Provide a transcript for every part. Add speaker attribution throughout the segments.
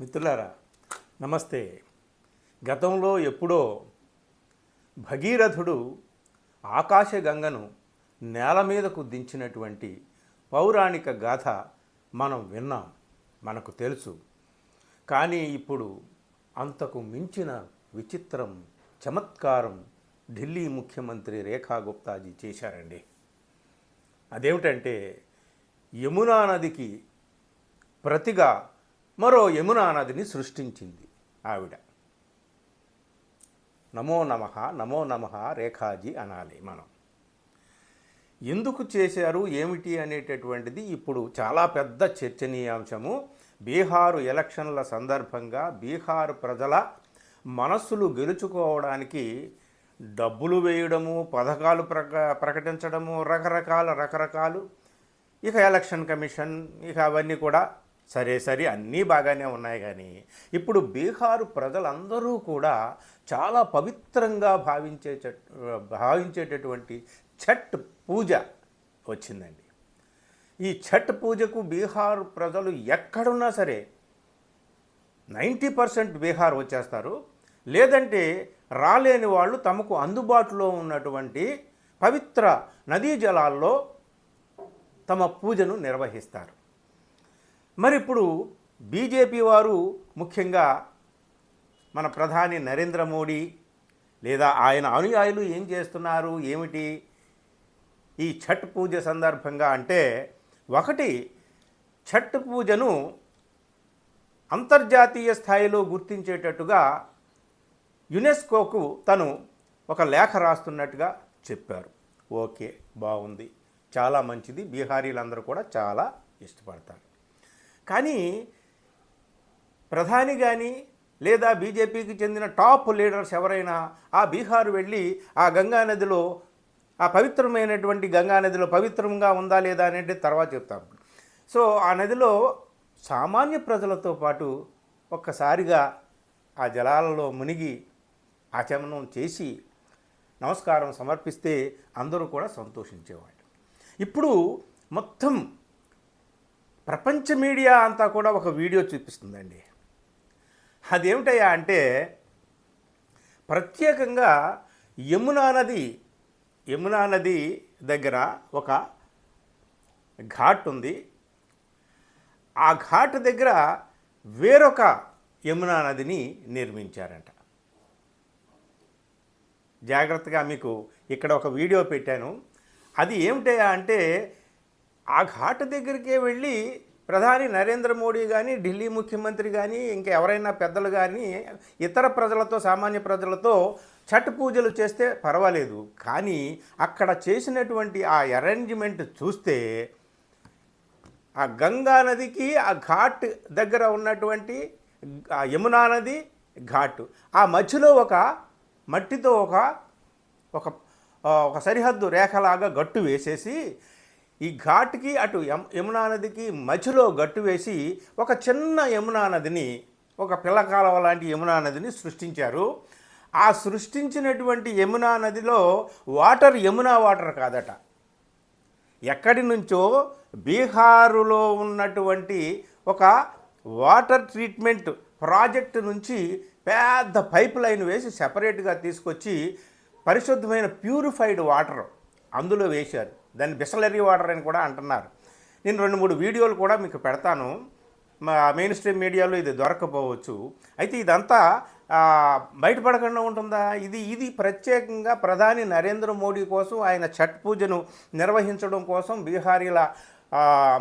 Speaker 1: మిత్రులారా నమస్తే. గతంలో ఎప్పుడో భగీరథుడు ఆకాశగంగను నేల మీదకు దించినటువంటి పౌరాణిక గాథ మనం విన్నాం మనకు తెలుసు. కానీ ఇప్పుడు అంతకు మించిన విచిత్రం చమత్కారం ఢిల్లీ ముఖ్యమంత్రి రేఖా గుప్తాజీ చేశారండి. అదేమిటంటే యమునా నదికి ప్రతిగా మరో యమునా నదిని సృష్టించింది ఆవిడ. నమో నమ నమో నమ రేఖాజీ అనాలి మనం. ఎందుకు చేశారు ఏమిటి అనేటటువంటిది ఇప్పుడు చాలా పెద్ద చర్చనీయాంశము. బీహారు ఎలక్షన్ల సందర్భంగా బీహారు ప్రజల మనస్సులు గెలుచుకోవడానికి డబ్బులు వేయడము పథకాలు ప్రక ప్రకటించడము రకరకాల రకరకాలు. ఇక ఎలక్షన్ కమిషన్ ఇక అవన్నీ కూడా సరే సరే అన్నీ బాగానే ఉన్నాయి కానీ ఇప్పుడు బీహారు ప్రజలందరూ కూడా చాలా పవిత్రంగా భావించే భావించేటటువంటి ఛట్ పూజ వచ్చిందండి. ఈ ఛట్ పూజకు బీహార్ ప్రజలు ఎక్కడున్నా సరే నైంటీ పర్సెంట్ బీహార్ వచ్చేస్తారు. లేదంటే రాలేని వాళ్ళు తమకు అందుబాటులో ఉన్నటువంటి పవిత్ర నదీ జలాల్లో తమ పూజను నిర్వహిస్తారు. మరి ఇప్పుడు బీజేపీ వారు ముఖ్యంగా మన ప్రధాని నరేంద్ర మోడీ లేదా ఆయన అనుయాయులు ఏం చేస్తున్నారు ఏమిటి? ఈ ఛట్ పూజ సందర్భంగా అంటే ఒకటి ఛట్ పూజను అంతర్జాతీయ స్థాయిలో గుర్తించేటట్టుగా యునెస్కోకు తను ఒక లేఖ రాస్తున్నట్టుగా చెప్పారు. ఓకే బాగుంది. చాలా మంచిది. బీహారీలందరూ కూడా చాలా ఇష్టపడతారు. కానీ ప్రధాని కానీ లేదా బీజేపీకి చెందిన టాప్ లీడర్స్ ఎవరైనా ఆ బీహార్ వెళ్ళి ఆ గంగా నదిలో ఆ పవిత్రమైనటువంటి గంగా నదిలో పవిత్రంగా ఉందా లేదా అనేది తర్వాత చెప్తాం. సో ఆ నదిలో సామాన్య ప్రజలతో పాటు ఒక్కసారిగా ఆ జలాలలో మునిగి ఆచమనం చేసి నమస్కారం సమర్పిస్తే అందరూ కూడా సంతోషించేవాళ్ళు. ఇప్పుడు మొత్తం ప్రపంచ మీడియా అంతా కూడా ఒక వీడియో చూపిస్తుందండి. అదేమిటయ్యా అంటే ప్రత్యేకంగా యమునా నది యమునా నది దగ్గర ఒక ఘాట్ ఉంది. ఆ ఘాట్ దగ్గర వేరొక యమునా నదిని నిర్మించారంట. జాగ్రత్తగా మీకు ఇక్కడ ఒక వీడియో పెట్టాను. అది ఏమిటయా అంటే ఆ ఘాట్ దగ్గరికే వెళ్ళి ప్రధాని నరేంద్ర మోడీ కానీ ఢిల్లీ ముఖ్యమంత్రి కానీ ఇంకా ఎవరైనా పెద్దలు కానీ ఇతర ప్రజలతో సామాన్య ప్రజలతో ఛట్ పూజలు చేస్తే పర్వాలేదు. కానీ అక్కడ చేసినటువంటి ఆ అరేంజ్మెంట్ చూస్తే ఆ గంగా నదికి ఆ ఘాట్ దగ్గర ఉన్నటువంటి ఆ యమునా నది ఘాట్. ఆ మధ్యలో ఒక మట్టితో ఒక ఒక ఒక సరిహద్దు రేఖలాగా గట్టు వేసేసి ఈ ఘాట్కి అటు యమ్ యమునా నదికి మధ్యలో గట్టు వేసి ఒక చిన్న యమునా నదిని ఒక పిల్లకాలవ లాంటి యమునా నదిని సృష్టించారు. ఆ సృష్టించినటువంటి యమునా నదిలో వాటర్ యమునా వాటర్ కాదట. ఎక్కడి నుంచో బీహారులో ఉన్నటువంటి ఒక వాటర్ ట్రీట్మెంట్ ప్రాజెక్ట్ నుంచి పెద్ద పైప్ లైన్ వేసి సెపరేట్గా తీసుకొచ్చి పరిశుద్ధమైన ప్యూరిఫైడ్ వాటర్ అందులో వేశారు. దాన్ని బిసలరీ వాటర్ అని కూడా అంటున్నారు. నేను రెండు మూడు వీడియోలు కూడా మీకు పెడతాను. మా మెయిన్ స్ట్రీమ్ మీడియాలో ఇది దొరకపోవచ్చు. అయితే ఇదంతా బయటపడకుండా ఉంటుందా? ఇది ఇది ప్రత్యేకంగా ప్రధాని నరేంద్ర మోడీ కోసం ఆయన ఛట్ పూజను నిర్వహించడం కోసం బీహారీల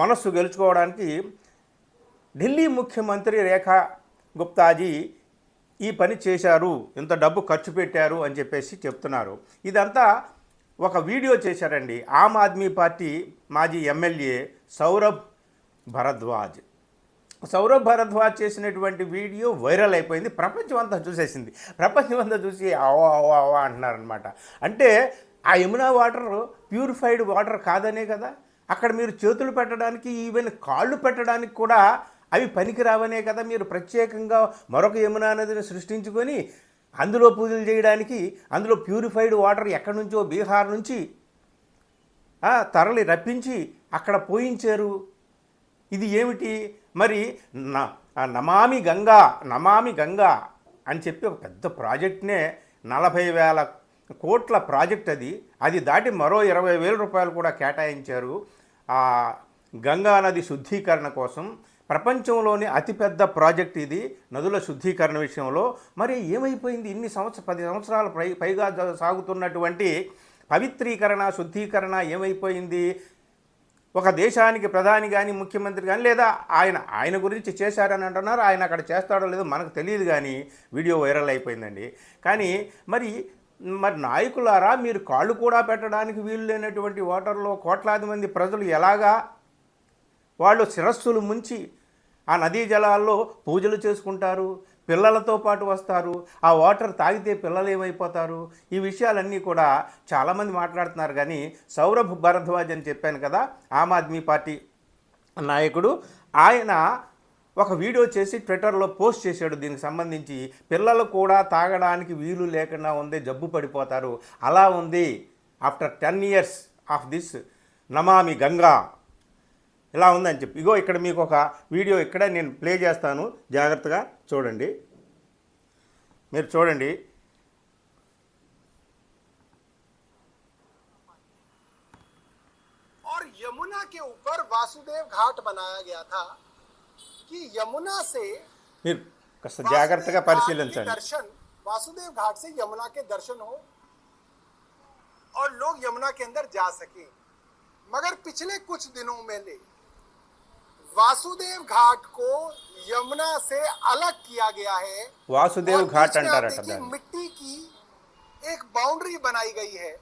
Speaker 1: మనస్సు గెలుచుకోవడానికి ఢిల్లీ ముఖ్యమంత్రి రేఖా గుప్తాజీ ఈ పని చేశారు. ఇంత డబ్బు ఖర్చు పెట్టారు అని చెప్పేసి చెప్తున్నారు. ఇదంతా ఒక వీడియో చేశారండి. ఆమ్ ఆద్మీ పార్టీ మాజీ ఎమ్మెల్యే సౌరభ్ భరద్వాజ్. సౌరభ్ భరద్వాజ్ చేసినటువంటి వీడియో వైరల్ అయిపోయింది. ప్రపంచం అంతా చూసేసింది. ప్రపంచం అంతా చూసి అవా అవా అవా అంటున్నారనమాట అంటే ఆ యమునా వాటర్ ప్యూరిఫైడ్ వాటర్ కాదనే కదా? అక్కడ మీరు చేతులు పెట్టడానికి ఈవెన్ కాళ్ళు పెట్టడానికి కూడా అవి పనికిరావనే కదా? మీరు ప్రత్యేకంగా మరొక యమునా నదిని సృష్టించుకొని అందులో పూజలు చేయడానికి అందులో ప్యూరిఫైడ్ వాటర్ ఎక్కడి నుంచో బీహార్ నుంచి తరలి రప్పించి అక్కడ పోయించారు. ఇది ఏమిటి? మరి నమామి గంగా నమామి గంగా అని చెప్పి ఒక పెద్ద ప్రాజెక్ట్నే నలభై వేల కోట్ల ప్రాజెక్ట్ అది. అది దాటి మరో ఇరవై వేల రూపాయలు కూడా కేటాయించారు. ఆ గంగా నది శుద్ధీకరణ కోసం ప్రపంచంలోని అతిపెద్ద ప్రాజెక్ట్ ఇది. నదుల శుద్ధీకరణ విషయంలో. మరి ఏమైపోయింది? ఇన్ని సంవత్సర పది సంవత్సరాల పై పైగా సాగుతున్నటువంటి పవిత్రీకరణ శుద్ధీకరణ ఏమైపోయింది? ఒక దేశానికి ప్రధాని కానీ ముఖ్యమంత్రి కానీ లేదా ఆయన ఆయన గురించి చేశారని అంటున్నారు. ఆయన అక్కడ చేస్తాడో లేదో మనకు తెలియదు కానీ వీడియో వైరల్ అయిపోయిందండి. కానీ మరి మరి నాయకులారా మీరు కాళ్ళు కూడా పెట్టడానికి వీలు లేనటువంటి ఓటర్లో కోట్లాది మంది ప్రజలు ఎలాగా వాళ్ళు శిరస్సులు ముంచి ఆ నదీ జలాల్లో పూజలు చేసుకుంటారు పిల్లలతో పాటు వస్తారు ఆ వాటర్ తాగితే పిల్లలు ఏమైపోతారు? ఈ విషయాలన్నీ కూడా చాలామంది మాట్లాడుతున్నారు కానీ సౌరభ్ భరద్వాజ్ అని చెప్పాను కదా ఆమ్ ఆద్మీ పార్టీ నాయకుడు. ఆయన ఒక వీడియో చేసి ట్విట్టర్లో పోస్ట్ చేశాడు. దీనికి సంబంధించి పిల్లలు కూడా తాగడానికి వీలు లేకుండా ఉంది జబ్బు పడిపోతారు. అలా ఉంది. After ten years of this Namami Ganga. ఇలా ఉందని చెప్పి ఇగో ఇక్కడ మీకు ఒక వీడియో ఇక్కడ నేను ప్లే చేస్తాను జాగ్రత్తగా చూడండి మీరు చూడండి
Speaker 2: और यमुना के ऊपर वासुदेव घाट बनाया गया था कि यमुना से
Speaker 1: మీరు కాస్త
Speaker 2: वासुदेव
Speaker 1: జాగ్రత్తగా
Speaker 2: घाट के
Speaker 1: పరిశీలించండి
Speaker 2: दर्शन वासुदेव घाट से यमुना के दर्शन हो और लोग यमुना के अंदर जा सके मगर पिछले कुछ दिनों में ले वासुदेव घाट को यमुना से अलग किया गया है
Speaker 1: వాసుదేవ్
Speaker 2: और
Speaker 1: ఘాట్
Speaker 2: बीच में आप
Speaker 1: అంటారట
Speaker 2: देखिए,
Speaker 1: దాన్ని
Speaker 2: मिट्टी की एक बाउंड्री बनाई गई है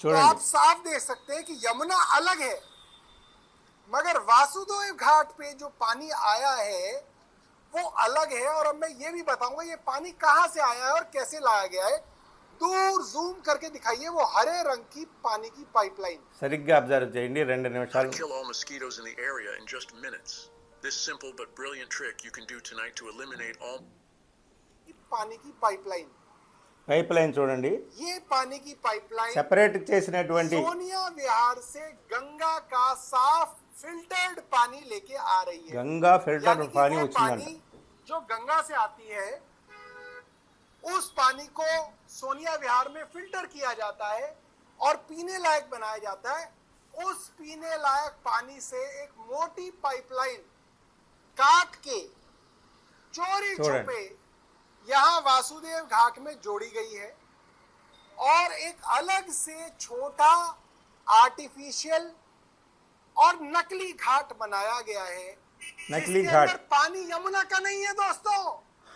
Speaker 2: तो आप
Speaker 1: చూడండి
Speaker 2: साफ देख सकते हैं कि यमुना अलग है मगर वासुदेव घाट पे जो पानी आया है वो अलग है और अब मैं ये भी बताऊंगा ये पानी कहाँ से आया है और कैसे लाया गया है दूर जूम करके दिखाइए वो हरे रंग की पानी की पाइपलाइन
Speaker 1: సరిగ్గా అబ్జర్వ్ చేయండి రెండు
Speaker 3: How
Speaker 1: నిమిషాలు
Speaker 3: to kill all mosquitoes in the area in just minutes. This simple but brilliant trick you can do tonight to eliminate all
Speaker 2: पानी की पाइपलाइन
Speaker 1: పైప్ లైన్ చూడండి
Speaker 2: ये पानी की पाइपलाइन
Speaker 1: సెపరేట్ చేసినటువంటి
Speaker 2: सोनिया विहार से गंगा का साफ फिल्टर्ड पानी लेके आ रही है
Speaker 1: గంగా ఫిల్టర్
Speaker 2: यानी कि
Speaker 1: పానీ
Speaker 2: वो
Speaker 1: వచ్చిందంట
Speaker 2: पानी जो गंगा से आती है उस पानी को सोनिया विहार में फ़िल्टर किया जाता है और पीने लायक बनाया जाता है। उस पीने लायक पानी से एक मोटी पाइपलाइन काट के चोरी छुपे यहाँ वासुदेव घाट में जोड़ी गई है और एक अलग से छोटा आर्टिफिशियल और नकली घाट बनाया गया है।
Speaker 1: नकली घाट।
Speaker 2: पानी यमुना का नहीं है दोस्तों।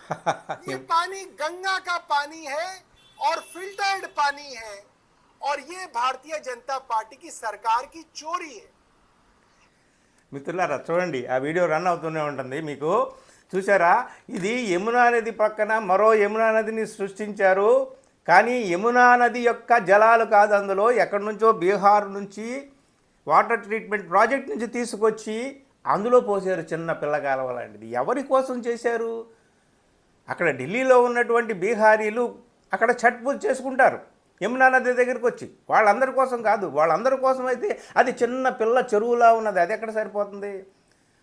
Speaker 2: ये पानी गंगा का पानी है और फिल्टर्ड पानी है और ये भारतीय जनता पार्टी की सरकार की चोरी है
Speaker 1: మిత్రులారా చూడండి ఆ వీడియో రన్ అవుతూనే ఉంటుంది మీకు చూసారా ఇది యమునా నది పక్కన మరో యమునా నదిని సృష్టించారు కానీ యమునా నది యొక్క జలాలు కాదు అందులో ఎక్కడి నుంచో బీహార్ నుంచి వాటర్ ట్రీట్మెంట్ ప్రాజెక్ట్ నుంచి తీసుకొచ్చి అందులో పోసారు చిన్న పిల్లకాలవ లాంటిది ఎవరి కోసం చేశారు అక్కడ ఢిల్లీలో ఉన్నటువంటి బీహారీలు అక్కడ ఛట్ పూజ చేసుకుంటారు. యమునా నది దగ్గరికి వచ్చి. వాళ్ళందరి కోసం కాదు వాళ్ళందరి కోసం అయితే అది చిన్న పిల్ల చెరువులా ఉన్నది. అది ఎక్కడ సరిపోతుంది?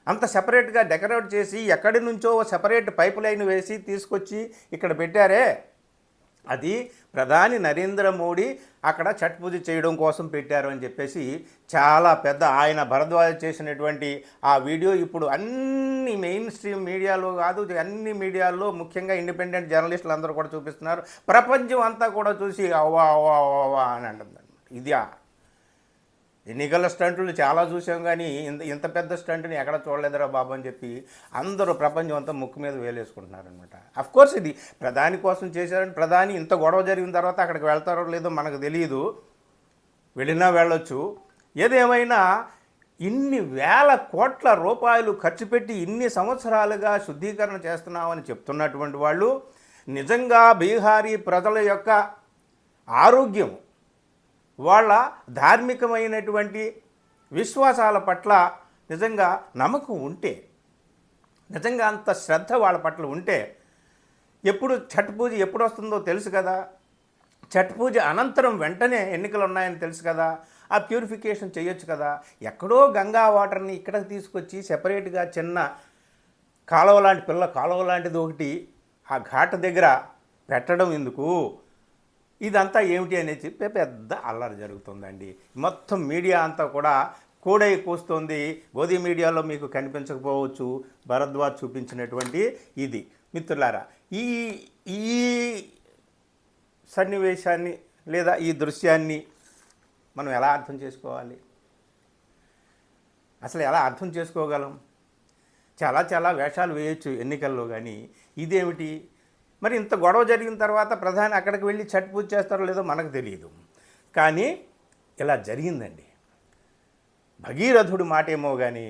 Speaker 1: అంత సెపరేట్గా డెకరేట్ చేసి ఎక్కడి నుంచో సెపరేట్ పైప్ లైన్ వేసి తీసుకొచ్చి ఇక్కడ పెట్టారే. అది ప్రధాని నరేంద్ర మోడీ అక్కడ ఛట్ పూజ చేయడం కోసం పెట్టారు అని చెప్పేసి చాలా పెద్ద ఆయన భరద్వాజ చేసినటువంటి ఆ వీడియో ఇప్పుడు అన్ని మెయిన్ స్ట్రీమ్ మీడియాలో కాదు అన్ని మీడియాల్లో ముఖ్యంగా ఇండిపెండెంట్ జర్నలిస్టులు అందరూ కూడా చూపిస్తున్నారు. ప్రపంచం అంతా కూడా చూసి అవ్వా అవ్వా అవ్వా అని అంటుంది ఇది ఎన్నికల స్టంట్లు చాలా చూసాం కానీ ఇంత ఇంత పెద్ద స్టంట్ని ఎక్కడ చూడలేదురా బాబు అని చెప్పి అందరూ ప్రపంచం అంతా ముక్కు మీద వేలేసుకుంటున్నారనమాట కోర్స్ ఇది ప్రధాని కోసం చేశారని ప్రధాని ఇంత గొడవ జరిగిన తర్వాత అక్కడికి వెళ్తారో లేదో మనకు తెలియదు వెళ్ళినా వెళ్ళొచ్చు. ఏదేమైనా ఇన్ని వేల కోట్ల రూపాయలు ఖర్చు పెట్టి ఇన్ని సంవత్సరాలుగా శుద్ధీకరణ చేస్తున్నామని చెప్తున్నటువంటి వాళ్ళు నిజంగా బీహారీ ప్రజల యొక్క ఆరోగ్యం వాళ్ళ ధార్మికమైనటువంటి విశ్వాసాల పట్ల నిజంగా నమ్మకం ఉంటే నిజంగా అంత శ్రద్ధ వాళ్ళ పట్ల ఉంటే ఎప్పుడు ఛట్ పూజ ఎప్పుడు వస్తుందో తెలుసు కదా. ఛట్ పూజ అనంతరం వెంటనే ఎన్నికలు ఉన్నాయని తెలుసు కదా. ఆ ప్యూరిఫికేషన్ చేయొచ్చు కదా. ఎక్కడో గంగా వాటర్ని ఇక్కడికి తీసుకొచ్చి సెపరేట్గా చిన్న కాలువ లాంటి పిల్ల కాలువ లాంటిది ఒకటి ఆ ఘాట్ దగ్గర పెట్టడం ఎందుకు? ఇదంతా ఏమిటి అనేది చెప్పి పెద్ద అల్లరి జరుగుతుందండి. మొత్తం మీడియా అంతా కూడా కూడై కూస్తోంది. గోధి మీడియాలో మీకు కనిపించకపోవచ్చు. భరద్వాజ్ చూపించినటువంటి ఇది. మిత్రులారా ఈ ఈ సన్నివేశాన్ని లేదా ఈ దృశ్యాన్ని మనం ఎలా అర్థం చేసుకోవాలి? అసలు ఎలా అర్థం చేసుకోగలం? చాలా చాలా వేషాలు వేయచ్చు ఎన్నికల్లో కానీ ఇదేమిటి? మరి ఇంత గొడవ జరిగిన తర్వాత ప్రధాని అక్కడికి వెళ్ళి చట్ పూజ చేస్తారో లేదో మనకు తెలియదు కానీ ఇలా జరిగిందండి. భగీరథుడు మాటేమో కానీ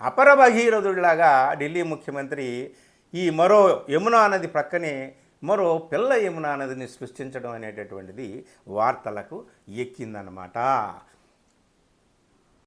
Speaker 1: అపర భగీరథుడిలాగా ఢిల్లీ ముఖ్యమంత్రి ఈ మరో యమునా నది ప్రక్కనే మరో పిల్ల యమునా నదిని సృష్టించడం అనేటటువంటిది వార్తలకు ఎక్కిందనమాట